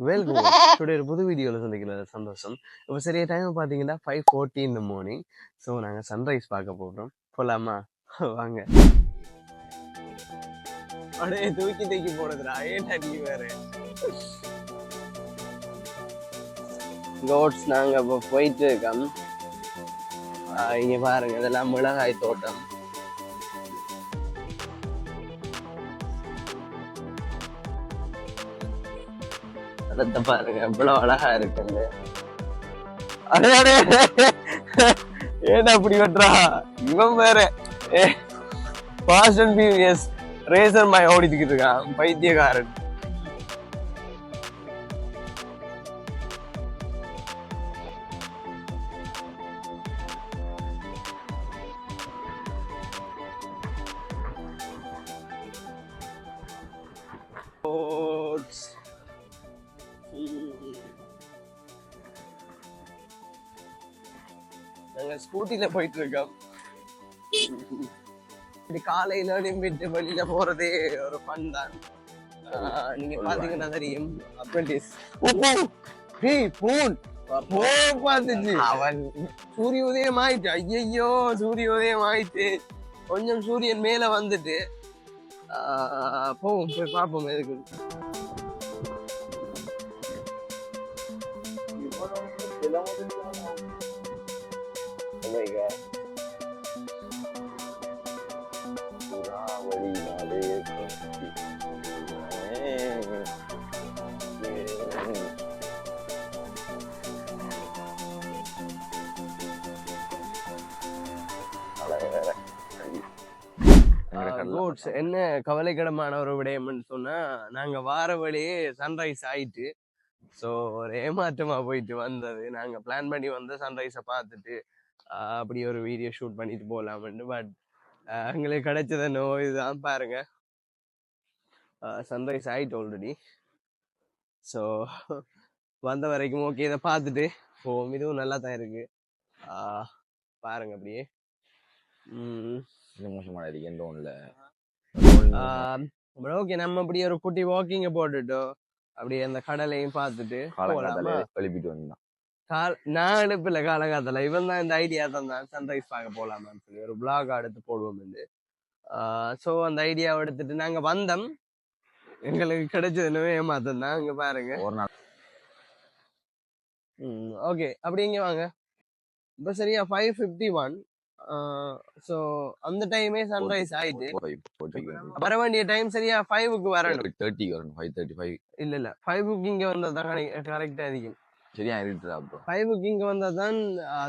Welcome today ஒரு புது வீடியோவில் சந்திக்கிறது சந்தோஷம். இப்போ சரியா டைம் பார்த்தீங்கன்னா ஃபைவ் ஃபோர்ட்டி இந்த மார்னிங் ஸோ நாங்கள் சன்ரைஸ் பார்க்க போகிறோம் போகலாமா வாங்க. அப்படியே தூக்கி தூக்கி போடுதுடா. ஏன் நீ வேறு? கோட்ஸ் நாங்கள் இப்போ போயிட்டு இருக்கோம். இங்கே பாருங்க இதெல்லாம் மிளகாய் தோட்டம். அதை பாருங்க. எவ்வளவு அழகா இருக்குங்க அடே அடே ஏடா அப்படி வெட்டுறா இவன் வேற. ஃபாஸ்ட் அண்ட் பியூரியஸ் ரேசர் மாய் ஓடிக்கிட்டு இருக்கான். பைத்தியக்காரன். Oats. நாங்க ஸ்கூட்டில போயிட்டு இருக்கோம் இப்படி காலையில நிம்பிட்டு வெளியில போறதே ஒரு ஃபன் தான். நீங்க பாத்தீங்கன்னா தெரியும் அப்ரெண்டிஸ் ஹேய் பூன் போ பார்த்துச்சு. அவன். சூரிய உதயம் ஆயிட்டு ஐயையோ சூரிய உதயம் ஆயிட்டு. கொஞ்சம் சூரியன் மேல வந்துட்டு ஆஹ் போவோம் போய் பார்ப்போம் எதுக்கு. my புறாவளி கோட்ஸ் என்ன கவலைக்கிடமான ஒரு விடயம்னு சொன்னா நாங்க வார வழியே சன்ரைஸ் ஆயிட்டு ஸோ ஒரு ஏமாற்றமா போயிட்டு வந்தது. நாங்க பிளான் பண்ணி வந்து சன்ரைஸை பார்த்துட்டு அப்படி ஒரு வீடியோ ஷூட் பண்ணிட்டு போகலாம்னு பட் எங்களுக்கு கிடைச்சத நோ இதுதான் பாருங்க. சன்ரைஸ் ஆயிட்டு ஆல்ரெடி ஸோ வந்த வரைக்கும் ஓகே இதை பார்த்துட்டு போவோம் இதுவும் நல்லா தான் இருக்கு. ஆஹ் பாருங்க அப்படியே. ஓகே நம்ம அப்படி ஒரு குட்டி வாக்கிங்க போட்டுட்டோம். அப்படியே அந்த கடலையும் பார்த்துட்டு? எழுப்பிட்டு வந்தான் கால் நான் எடுப்பில்ல காலகாலத்துல இவன் தான் இந்த ஐடியா தந்தான். சன்ரைஸ் பார்க்க போலாமான்னு சொல்லி ஒரு பிளாக் எடுத்து போடுவோம் ஸோ அந்த ஐடியாவை எடுத்துட்டு நாங்க வந்தோம். எங்களுக்கு கிடைச்சது என்னவே ஏமாத்தம் தான். இங்க பாருங்க. ஒரு நாள். ஓகே அப்படி இங்க வாங்க. இப்போ சரியா ஃபைவ் ஃபிஃப்டி ஒன் ஸோ அந்த டைமே சன்ரைஸ் ஆயிட்டு. வர வேண்டிய டைம் சரியா ஃபைவுக்கு வரணும். தேர்ட்டி வரணும். ஃபைவ் தேர்ட்டி ஃபைவ் இல்ல. இல்ல ஃபைவுக்கு இங்க வந்தா தான் கரெக்டா இருக்கும் சரியா இருட்டுதா ப்ரோ ஃபைவுக்கு இங்க வந்தா தான்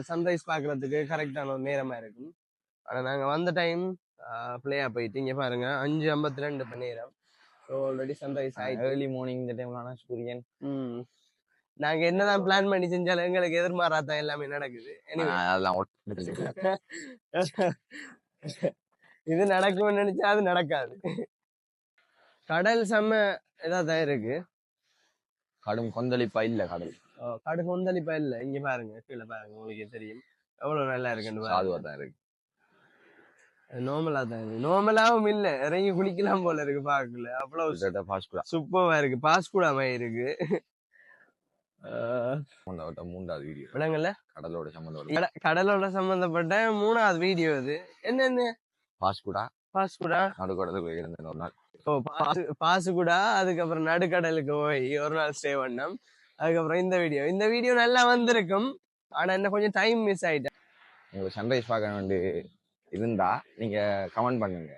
சன்ரைஸ் பார்க்கறதுக்கு கரெக்டான ஒரு நேரமா இருக்கும். ஆனா நாங்க வந்த டைம் பிளேயா போயிட்டு இங்க பாருங்க அஞ்சு ஐம்பத்தி ரெண்டு நேரம். ஸோ ஆல்ரெடி சன்ரைஸ் ஆயிட்டு. ஏர்லி மார்னிங் இந்த டைம்ல சூரியன். ம். நாங்க என்னதான் பிளான் பண்ணி செஞ்சாலும் எங்களுக்கு எதிர்மாறாதான் எல்லாமே நடக்குது. அதெல்லாம் இது நடக்கும்னு நினைச்சா அது நடக்காது. கடல் செம்ம இதாதான் இருக்கு. கடும் கொந்தளிப்பா இல்ல கடல். கடல் கொந்தளிப்பா இல்ல இங்க பாருங்க கீழே பாருங்க உங்களுக்கு தெரியும். எவ்வளவு நல்லா இருக்குன்னு பாருங்க. தான் இருக்கு. நார்மலா தான் இருக்கு. நார்மலாவும் இல்ல இறங்கி குளிக்கலாம் போல இருக்கு பாக்கல அவ்வளவு ஃபாஸ்ட் கூட சூப்பரா இருக்கு. பாஸ்கூடா மாதிரி இருக்கு. மூன்றாவது வீடியோ விலங்குல? கடலோட சம்பந்தம் கட- கடலோட சம்பந்தப்பட்ட மூணாவது வீடியோ இது என்னென்ன? ஃபாஸ்ட் கூட பாஸ்கூடா நடுக்கடலுக்கு இருந்தேன் ஒரு நாள். ஓ பாசு பாசுகுடா அதுக்கப்புறம் நடுக்கடலுக்கு போய் ஒரு நாள் ஸ்டே பண்ணோம். அதுக்கப்புறம் இந்த வீடியோ இந்த வீடியோ நல்லா வந்திருக்கும். ஆனா என்ன கொஞ்சம் டைம் மிஸ் ஆயிட்டேன். உங்களுக்கு சன்ரைஸ் பார்க்க வேண்டி இருந்தா நீங்க கமெண்ட் பண்ணுங்க.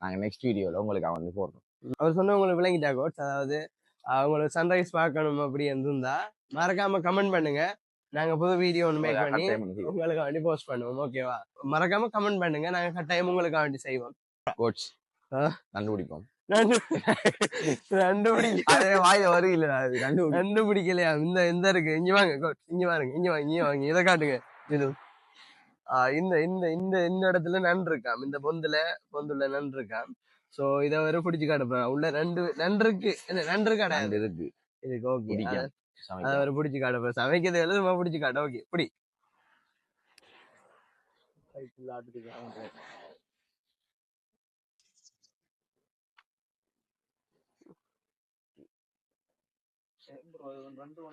நாங்க நெக்ஸ்ட் வீடியோல உங்களுக்கு வந்து போடுறோம். அவர் சொன்ன உங்களுக்கு விளங்கிட்டா கோட்ஸ் அதாவது அஹ் உங்களுக்கு சன்ரைஸ் பார்க்கணும் அப்படி இருந்தா மறக்காம கமெண்ட் பண்ணுங்க. நாங்க புது வீடியோ ஒன்று மேக் பண்ணி உங்களுக்கு வேண்டி போஸ்ட் பண்ணுவோம். ஓகேவா மறக்காம கமெண்ட் பண்ணுங்க. நாங்க கட்டாயம் உங்களுக்கு வேண்டி செய்வோம். ஆ? கண்டுபிடிப்போம். ரெண்டு ரெண்டு பிடிக்க அதே வாயில வருகில்ல அது கண்டுபிடி. ரெண்டு பிடிக்கலையா இந்த இந்த இருக்கு. இங்க வாங்க. இங்க பாருங்க இங்க வாங்க இங்க வாங்க. இதை காட்டுங்க இது இந்த இந்த இந்த இந்த இடத்துல நண்டு இருக்காம். இந்த பொந்துல பொந்துல நண்டு இருக்காம். சோ இத வர பிடிச்சு காட்டுப்பேன் உள்ள ரெண்டு நண்டு கிடையாது ரெண்டு இருக்கு இதுக்கு ஓகே. அதை வர பிடிச்சு காட்டுப்பேன் சமைக்கிறது எழுதுமா பிடிச்சு காட்ட. ஓகே பிடி.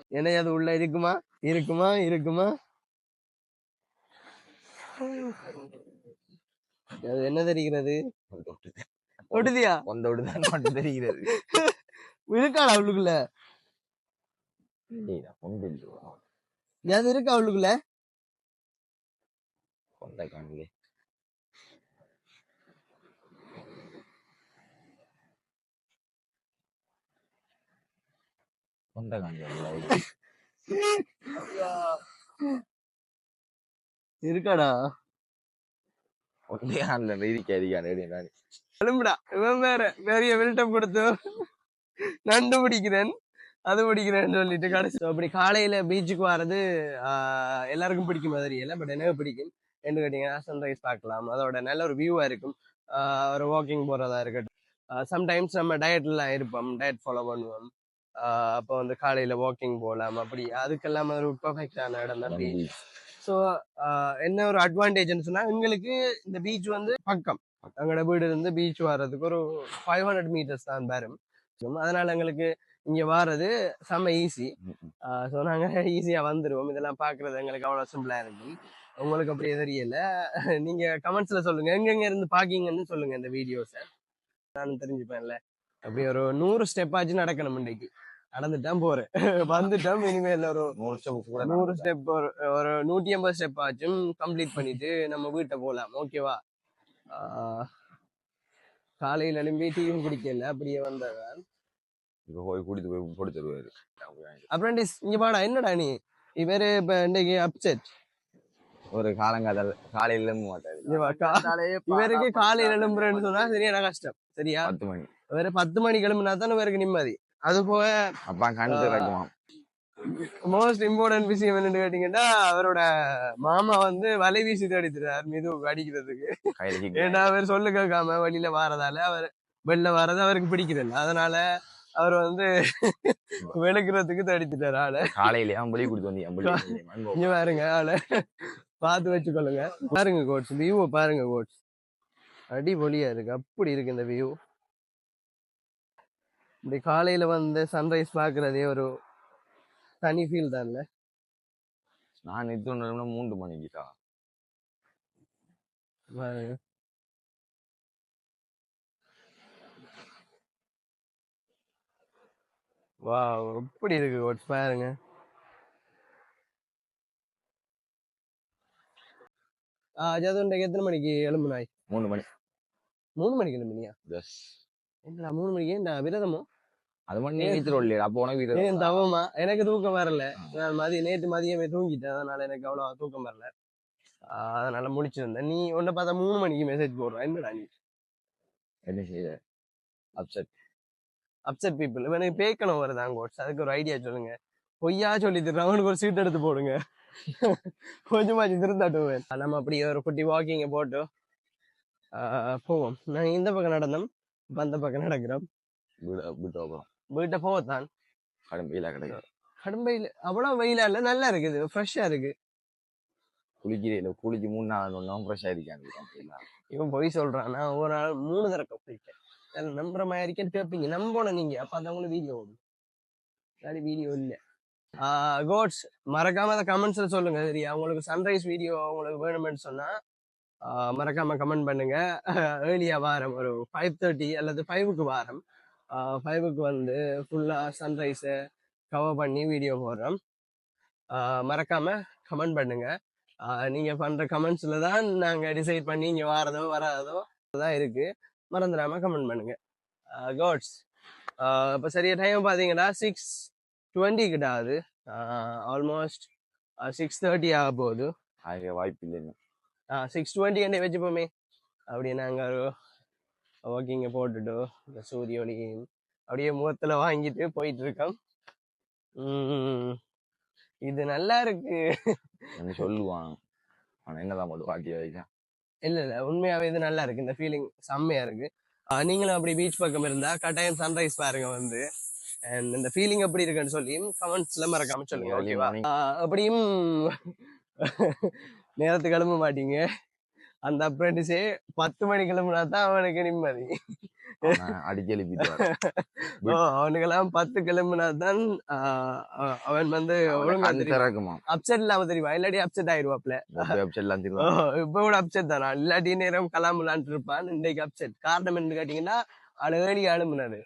என்ன அது உள்ள இருக்குமா? இருக்குமா? இருக்குமா? அது என்ன தெரிகிறது? ஒடுதியா கொண்ட விடுதான் மட்டும் தெரிகிறது இருக்காடா அவளுக்குள்ள? அது இருக்கா அவளுக்குள்ள? கொண்டை காணலே கொண்டை காணல இருக்காடா? கொண்டே காணல ரீதிக்கு அதிகாரி எழும்புடா. இவன் வேற. பெரிய வில்டம் கொடுத்து நண்டு பிடிக்கிறேன். அது பிடிக்கிறேன்னு சொல்லிட்டு கடைசி. அப்படி காலையில பீச்சுக்கு வர்றது எல்லாருக்கும் பிடிக்கும் மாதிரி இல்லை பட் எனக்கு பிடிக்கும். என்ன கேட்டீங்கன்னா சன்ரைஸ் பார்க்கலாம். அதோட நல்ல ஒரு வியூவா இருக்கும். ஒரு வாக்கிங் போறதா இருக்கட்டும். சம்டைம்ஸ் நம்ம டயட்லாம் இருப்போம். டயட் ஃபாலோ பண்ணுவோம். அப்போ வந்து காலையில வாக்கிங் போகலாம் அப்படி. அதுக்கெல்லாம் ஒரு பர்ஃபெக்டான இடம் தான் பீச் ஸோ என்ன ஒரு அட்வான்டேஜ்னு சொன்னா எங்களுக்கு இந்த பீச் வந்து பக்கம். எங்களோட வீடு இருந்து பீச் வர்றதுக்கு ஒரு ஃபைவ் ஹண்ட்ரட் மீட்டர்ஸ் தான் வரும் அதனால எங்களுக்கு இங்க வாரது செம்ம ஈஸி ஸோ நாங்க ஈஸியா வந்துருவோம். இதெல்லாம் பாக்குறது எங்களுக்கு அவ்வளவு சிம்பிளா இருக்கும் உங்களுக்கு அப்படி தெரியல. நீங்க கமெண்ட்ஸ்ல சொல்லுங்க. எங்கெங்க இருந்து பாக்கீங்கன்னு சொல்லுங்க இந்த வீடியோஸை நானும் தெரிஞ்சுப்பேன்ல. அப்படி ஒரு நூறு ஸ்டெப் ஆச்சு நடக்கணும் இன்னைக்கு நடந்துட்டான் போறேன். வந்துட்டோம் இனிமேல் ஒரு நூறு ஸ்டெப் கூட நூறு ஸ்டெப் ஒரு ஒரு நூற்றி ஐம்பது ஸ்டெப் ஆச்சும் கம்ப்ளீட் பண்ணிட்டு நம்ம வீட்டை போகலாம் ஓகேவா காலையில் எழும்பி டீயும் குடிக்கல. அப்படியே வந்தவன். இப்ப போய் கூட்டிட்டு போய் போட்டு தருவாரு. அப்ரண்டிஸ் இங்க பாடா என்னடா நீ? இவரு இப்ப இன்னைக்கு அப்செட் ஒரு காலங்காதல் காலையில எழும்ப மாட்டாரு இவருக்கு காலையில் எழும்புறேன்னு சொன்னா சரியான கஷ்டம். சரியா? பத்து மணி. இவரு பத்து மணிக்கு எழும்புனா தான் இவருக்கு நிம்மதி. அது போக அப்பா கண் திறக்குவான் மோஸ்ட் இம்பார்ட்டன்ட் விஷயம் என்னன்னு கேட்டீங்கன்னா அவரோட மாமா வந்து வலை வீசி தேடித்துறாரு மிது அடிக்கிறதுக்கு. ஏன்னா அவர் சொல்லு கேட்காம வழியில வாரதால அவர் வெளில வர்றது அவருக்கு பிடிக்கிறதில்ல அதனால அவர் வந்து வெளுக்கிறதுக்கு தடித்துட்டாரு ஆளை. காலையில அம்பளி கொடுத்து வந்தீங்க இங்க பாருங்க ஆளை. பார்த்து வச்சுக்கொள்ளுங்க. பாருங்க கோட்ஸ் வியூவை பாருங்க கோட்ஸ் அடிபொலியா இருக்கு. அப்படி இருக்கு இந்த வியூ இப்படி காலையில வந்து சன்ரைஸ் பாக்குறதே ஒரு தனி ஃபீல் தான்ல? நான் இது ஒன்று மூன்று மணிக்குதா வா எப்படி இருக்கு பாருங்க. ஆ ஜதுண்டைக்கு எத்தனை மணிக்கு எழும்புனாய்? மூணு மணி. மூணு மணிக்கு எழும்புனியா? எஸ் என்னடா மூணு மணிக்கு ஏன்டா? விரதமோ? அது மட்டும் நீ வீட்டுல இல்லையா அப்போ உனக்கு ஏன் தவமா? எனக்கு தூக்கம் வரல. நான் மதிய நேற்று மதியமே தூங்கிட்டேன். அதனால எனக்கு அவ்வளோ தூக்கம் வரல. அதனால முடிச்சிருந்தேன் நீ உன்னை பார்த்தா மூணு மணிக்கு மெசேஜ் போடுற. என்னடா நீ? என்ன செய்ய? அப்செட் அப்செட் பீப்புள் இவனுக்கு பேக்கணும் வருதான் கோட்ஸ் அதுக்கு ஒரு ஐடியா சொல்லுங்க. பொய்யா சொல்லி அவனுக்கு ஒரு சீட் எடுத்து போடுங்க. கொஞ்சமாச்சு திருந்தாட்டுவேன். நம்ம அப்படி ஒரு குட்டி வாக்கிங்க போட்டு போவோம். நாங்கள் இந்த பக்கம் நடந்தோம். அந்த பக்கம் நடக்கிறோம் வீடு வீட்டு போகத்தான் கடும் வெயிலா கிடைக்கும் கடும் வெயில் அவ்வளோ வெயிலா இல்லை நல்லா இருக்குது ஃப்ரெஷ்ஷாக இருக்கு குளிக்கிறே குளிச்சு மூணு நாள் ஒன்றும் ஃப்ரெஷ்ஷாக இருக்காங்க இவன் பொய் சொல்றான் நான் ஒரு நாள் மூணு தடவை குளிச்சேன் அதில் நம்புற மாதிரி இருக்கேன்னு கேட்பீங்க நம்பணும் நீங்க அப்ப அந்த உங்களுக்கு வீடியோ ஓடும் இல்லாட்டி வீடியோ இல்லை கோட்ஸ் மறக்காம அந்த கமெண்ட்ஸ்ல சொல்லுங்க சரியா உங்களுக்கு சன்ரைஸ் வீடியோ உங்களுக்கு வேணும்னு சொன்னா ஆஹ் மறக்காம கமெண்ட் பண்ணுங்க. ஏர்லியா வாரம் ஒரு ஃபைவ் தேர்ட்டி அல்லது ஃபைவுக்கு வாரம். ஃபைவுக்கு வந்து ஃபுல்லாக சன்ரைஸை கவர் பண்ணி வீடியோ போடுறோம். மறக்காம கமெண்ட் பண்ணுங்க. நீங்கள் நீங்க பண்ற கமெண்ட்ஸ்ல தான் நாங்க டிசைட் பண்ணி இங்க வாரதோ வராதோ தான் இருக்கு. மறந்துடாம கமெண்ட் பண்ணுங்க. கோட்ஸ் இப்போ சரியா டைம் பார்த்தீங்கன்னா சிக்ஸ் டுவெண்ட்டி கிட்ட ஆகுது. ஆல்மோஸ்ட் சிக்ஸ் தேர்ட்டி ஆக போகுது. வாய்ப்பு இல்லைன்னு சிக்ஸ் டுவெண்ட்டி என்ன வச்சுப்போமே. அப்படியே நாங்கள் வாக்கிங்க போட்டுட்டு இந்த சூரிய ஒளியும் அப்படியே முகத்தில் வாங்கிட்டு போயிட்டு இருக்கோம் இது நல்லா இருக்கு. சொல்லுவான் அவன் என்னதான் போட்டு வாட்டி வைக்கா. இல்ல இல்ல உண்மையாவே இது நல்லா இருக்கு. இந்த ஃபீலிங் செம்மையா இருக்கு. நீங்களும் அப்படி பீச் பக்கம் இருந்தா கட்டாயம் சன்ரைஸ் பாருங்க வந்து. அண்ட் இந்த ஃபீலிங் எப்படி இருக்குன்னு சொல்லி கமெண்ட்ஸ்ல மறக்காம சொல்லுங்க ஓகேவா. அப்படியும் நேரத்துக்கு கிளம்ப மாட்டீங்க. அந்த அப்ரெண்டிஸே பத்து மணி கிளம்புனா தான் அவனுக்கு நிம்மதி. ஓ அவனுக்கெல்லாம் பத்து கிளம்புனா தான் அவன் வந்து ஒழுங்கா அப்செட் இல்லாம தெரியுமா? இல்லாட்டி அப்செட் திரும்ப இப்ப கூட அப்செட் தானா? இல்லாட்டி நேரம் கலாமலான்ட்டு இருப்பான். இன்னைக்கு அப்செட் காரணம் என்னன்னு கேட்டீங்கன்னா அழகடி அழுமுனாரு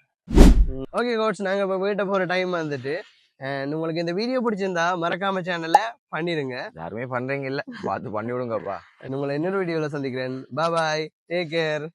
ஓகே கோட்ஸ் நாங்க இப்ப வீட்டை போற டைம் வந்துட்டு உங்களுக்கு இந்த வீடியோ பிடிச்சிருந்தா மறக்காம சேனல்ல பண்ணிருங்க. யாருமே பண்றீங்க இல்ல. பார்த்து பண்ணி விடுங்கப்பா. உங்களை இன்னொரு வீடியோல சந்திக்கிறேன். Bye take care